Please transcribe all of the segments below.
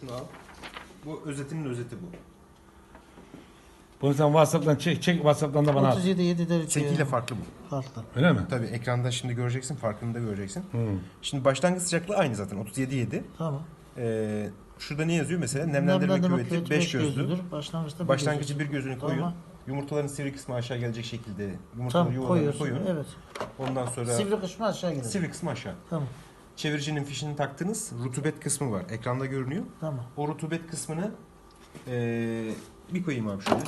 Şunu al. Bu özetinin özeti bu. Bunu sen WhatsApp'tan çek, çek WhatsApp'tan da bana at. 37 7 derece. Seninkiyle farklı bu. farklı. Öyle mi? Tabii ekranda şimdi göreceksin, farkını da göreceksin. Şimdi başlangıç sıcaklığı aynı zaten 37.7. Tamam. Ee, şurada ne yazıyor mesela? Nemlendirme Nemlendirme kuvveti kuvveti 5 beş gözlü. gözlüdür. Başlangıçta bir Başlangıcı gözlü. bir gözünü koyun. Tamam. Yumurtaların sivri kısmı aşağı gelecek şekilde yumurtaları Tamam koyuyorsun. koyun. Evet. Ondan sonra sivri, Sivri kısmı aşağı gider. kısmı aşağı. Tamam. Çeviricinin fişini taktınız. Rutubet kısmı var. Ekranda görünüyor. Tamam. O rutubet kısmını ee, bir koyayım abi şöyle.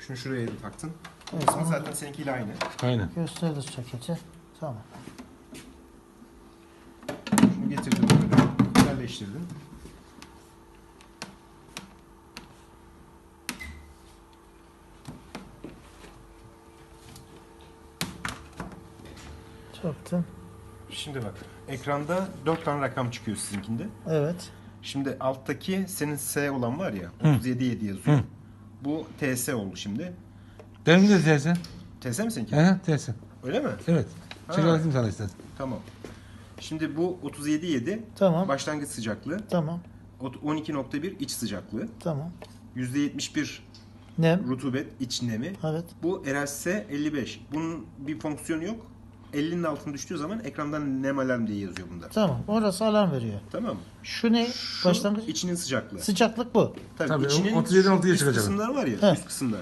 Şunu şuraya da taktın. Evet, Kısmı onu- zaten seninkiyle aynı. Aynen. Gösteririz ceketi. Tamam. Şunu getirdin böyle. Yerleştirdin. Çöktüm. Şimdi bak. Ekranda 4 tane rakam çıkıyor sizinkinde. Evet. Şimdi alttaki senin S olan var ya 377 yazıyor. Hı. Bu TS oldu şimdi. Benim de tersin. TS mi seninki? He, tersin. Öyle mi? Evet. Ha. Çıkartayım sana istersen. Tamam. Şimdi bu 37.7 Tamam. başlangıç sıcaklığı. Tamam. Ot- 12.1 iç sıcaklığı. Tamam. %71 Nem. rutubet iç nemi. Evet. Bu RSS 55. Bunun bir fonksiyonu yok. 50'nin altına düştüğü zaman ekrandan nem alarm diye yazıyor bunda. Tamam. Orası alarm veriyor. Tamam mı? Şu ne? Şu Başlangıç. içinin sıcaklığı. Sıcaklık bu. Tabii, Tabii, içinin 37 şu üst çıkacak. kısımlar var ya, Heh. üst kısımlar.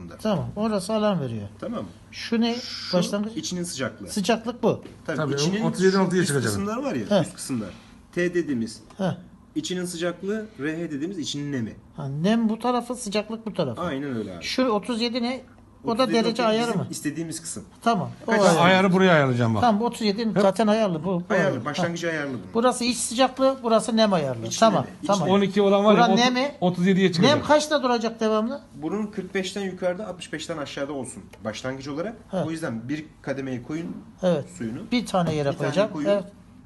Bunda. Tamam. Orası alarm veriyor. Tamam mı? Şu ne? Şu Başlangıç. içinin sıcaklığı. Sıcaklık bu. Tabii, Tabii, içinin 37 şu altıya üst çıkacak. kısımlar var ya, Heh. üst kısımlar. T dediğimiz Heh. içinin sıcaklığı, RH dediğimiz içinin nemi. Ha, nem bu tarafı, sıcaklık bu tarafı. Aynen öyle abi. Şu 37 ne? O da 37 derece ayarı mı? istediğimiz kısım. Tamam. O Kaç ayarı. ayarı buraya ayarlayacağım bak. Tamam 37 zaten ayarlı bu. bu Ayarlı, başlangıcı ayarlı bunun. Burası iç sıcaklığı, burası nem ayarlı. İç tamam. nemi, iç tamam. nemi. 12 olan var ya Buran ot- ne mi? 37'ye çıkacak. Nem kaçta duracak devamlı? Bunun 45'ten yukarıda, 65'ten aşağıda olsun başlangıç olarak. He. O yüzden bir kademeyi koyun Evet. suyunu. Bir tane yere Bir tane koyacağım. koyun. Evet.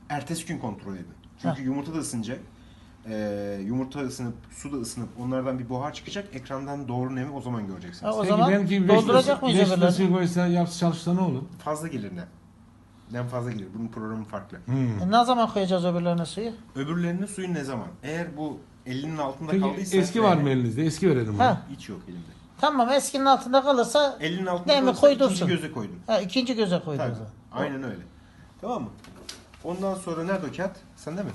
Ertesi gün kontrol edin. Çünkü yumurta da ısınacak. Ee, yumurta ısınıp, su da ısınıp onlardan bir buhar çıkacak. Ekrandan doğru nemi o zaman göreceksiniz. Ha, o Peki zaman benimki dolduracak mıyız öbürlerini? öbürlerini? koysa yapsa çalışsa ne olur? Fazla gelir nem. Nem fazla gelir. Bunun programı farklı. Hmm. E, ne zaman koyacağız öbürlerine suyu? Öbürlerinin suyu ne zaman? Eğer bu 50'nin altında Peki kaldıysa... eski var mı elinizde? Eski verelim bunu. Ha. Hiç yok elimde. Tamam eskinin altında kalırsa 50'nin altında Nemi kalırsa koydursun. ikinci göze koydum. ha, ikinci göze koyduğun Tabii. zaman. Aynen öyle. Tamam mı? Ondan sonra nerede o kağıt? Sende mi?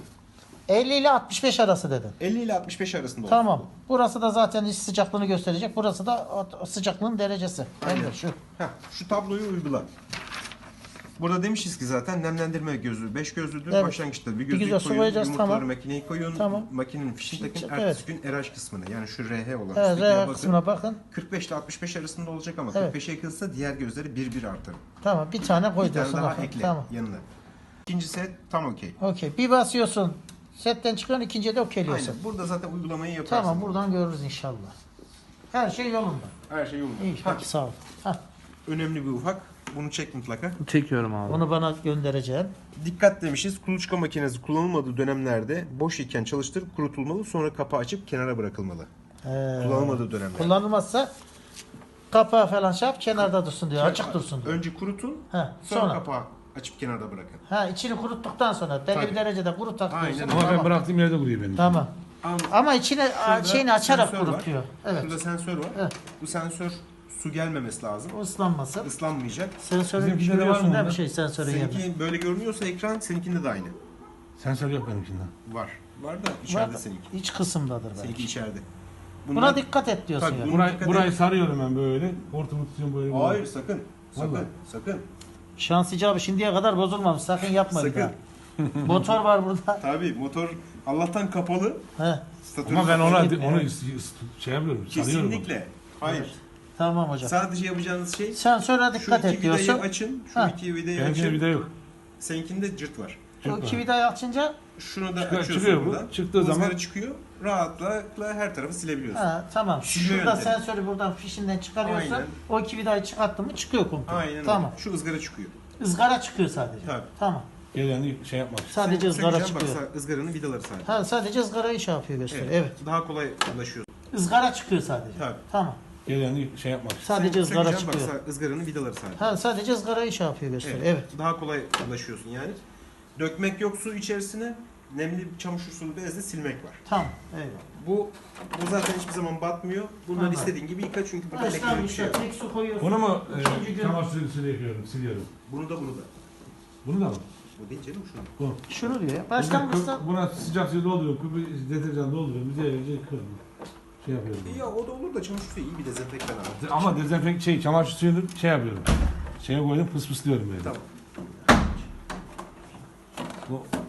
50 ile 65 arası dedin. 50 ile 65 arasında olsun. Tamam. Burası da zaten iç sıcaklığını gösterecek. Burası da sıcaklığın derecesi. Aynen. Evet, şu. Heh, şu tabloyu uygula. Burada demişiz ki zaten nemlendirme gözlüğü 5 gözlüdür. Evet. Başlangıçta bir Bir gözlüğü su koyun, yumurtaları tamam. makineye koyun, Tamam. makinenin fişini takın, Evet. ertesi gün RH kısmını yani şu RH olan Evet, üsttekine R bakın. kısmına bakın. 45 ile 65 arasında olacak ama Evet. 45'e yakınsa diğer gözleri bir bir artar. Tamam bir tane Bir koyacaksın. tane daha bakın. ekle Tamam. yanına. İkinci set tam okey. Okey. Bir basıyorsun. Setten çıkıyorsun ikinciye de okeyliyorsun. Aynen. Burada zaten uygulamayı yaparsın. Tamam buradan görürüz inşallah. Her şey yolunda. Her şey yolunda. İyi Ha, peki sağ ol. Hah, önemli bir ufak. Bunu çek mutlaka. Çekiyorum abi. onu bana göndereceğim. Dikkat demişiz. Kuluçka makinesi kullanılmadığı dönemlerde boş iken çalıştırıp kurutulmalı. Sonra kapağı açıp kenara bırakılmalı. Ee, Kullanılmadığı dönemlerde. kullanılmazsa kapağı falan şey yap kenarda dursun diyor. Açık dursun diyor. Önce kurutun. Ha, Sonra, sonra. kapağı açıp kenarda bırakın. Ha içini kuruttuktan sonra belli Tabii. bir derecede kuruttuk Aynen. diyorsun. Ama ben Tamam. bıraktığım yerde duruyor benim. Tamam. Ama Ama içine şurada şeyini açarak sensör var. kurutuyor. Evet. Şurada sensör var. Evet. Bu sensör su gelmemesi lazım. O ıslanmasın. Islanmayacak. Sensörü Bizimkinde de var mı değil mi onda? şey sensörün yerine? Seninki böyle görünüyorsa ekran seninkinde de aynı. Sensör yok benimkinde. Var. Var da içeride Var, seninki. iç kısımdadır Seninki belki. içeride. Buna Bunlar- dikkat et diyorsun Tabii, yani. Burayı, dikkat burayı sarıyorum ben böyle. Hortumu tutuyorum böyle. böyle. Hayır sakın. Sakın. Vallahi. Sakın. Şansı abi şimdiye kadar bozulmamış. Sakın yapma bir Sakın. daha. Motor var burada. Tabii motor Allah'tan kapalı. He. Statörü Ama ben ona onu şey yapıyorum. Kesinlikle. Hayır. Tamam hocam. Sadece yapacağınız şey Sensöre şu dikkat iki et vidayı diyorsun. açın. Şu Ha. iki vidayı Benimkinde açın. vida yok. Seninkinde cırt var. O iki vidayı açınca Şunu da Çıkıyor- açıyorsun çıkıyor bu. buradan. Çıktığı Bu ızgara zaman- çıkıyor. Rahatlıkla her tarafı silebiliyorsun. ha, tamam. Silme Şurada yöntemi. sensörü buradan fişinden çıkarıyorsun. Aynen. O iki vidayı çıkarttın mı çıkıyor komple. Aynen öyle. Tamam. Şu ızgara çıkıyor. Izgara çıkıyor sadece. Tabii. Tamam. Gelen şey yapmak. Sadece ızgara Sökeceğim, çıkıyor. Bak ızgaranın vidaları sadece. Ha sadece ızgarayı şey yapıyor gösteriyor. Evet. Daha kolay ulaşıyor. Izgara çıkıyor sadece. Tabii. Tamam. Gelen şey yapmak. Sadece ızgara Sökeceğim, çıkıyor. Bak ızgaranın vidaları sadece. Ha sadece ızgarayı şey yapıyor gösteriyor. Evet. Daha kolay ulaşıyorsun yani. Dökmek yok su içerisine. nemli bir çamaşır sulu bezle silmek var. Tamam. Eyvallah. Bu bu zaten hiçbir zaman batmıyor. Bunları istediğin gibi yıka çünkü burada lekeli bir şey yok. tek su koyuyorsun. Bunu mu İkinci e, gün- çamaşır suyuyla yıkıyorum, siliyorum? Bunu da bunu da. Bunu da mı? Bu değil canım şunu. Bu. Şunu diyor ya. Buna, Başlangıçta buna sıcak suyu dolduruyorum, kubi deterjan dolduruyorum, güzelce yıkıyorum. Şey yapıyorum. Ya o da olur da çamaşır suyu iyi bir dezenfektan abi. Ama dezenfek şey, çamaşır suyunu şey yapıyorum. Şeye koydum, fıs fıslıyorum böyle. Tamam. Well,